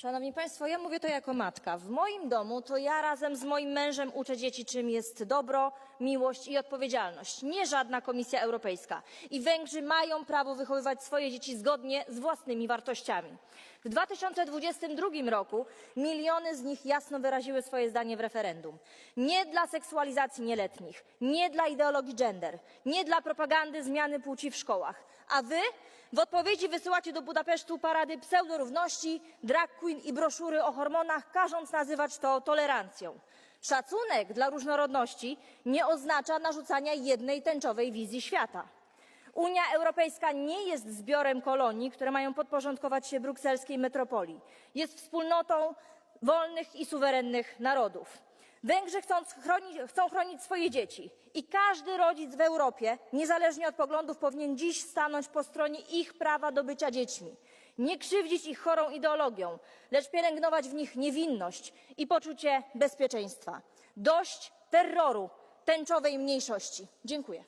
Szanowni Państwo, ja mówię to jako matka. W moim domu to ja razem z moim mężem uczę dzieci, czym jest dobro, miłość i odpowiedzialność. Nie żadna Komisja Europejska. I Węgrzy mają prawo wychowywać swoje dzieci zgodnie z własnymi wartościami. W 2022 roku miliony z nich jasno wyraziły swoje zdanie w referendum. Nie dla seksualizacji nieletnich, nie dla ideologii gender, nie dla propagandy zmiany płci w szkołach. A wy w odpowiedzi wysyłacie do Budapesztu parady pseudorówności, drag queen i broszury o hormonach, każąc nazywać to tolerancją. Szacunek dla różnorodności nie oznacza narzucania jednej tęczowej wizji świata. Unia Europejska nie jest zbiorem kolonii, które mają podporządkować się brukselskiej metropolii. Jest wspólnotą wolnych i suwerennych narodów. Węgrzy chcą chronić, swoje dzieci i każdy rodzic w Europie, niezależnie od poglądów, powinien dziś stanąć po stronie ich prawa do bycia dziećmi. Nie krzywdzić ich chorą ideologią, lecz pielęgnować w nich niewinność i poczucie bezpieczeństwa. Dość terroru tęczowej mniejszości. Dziękuję.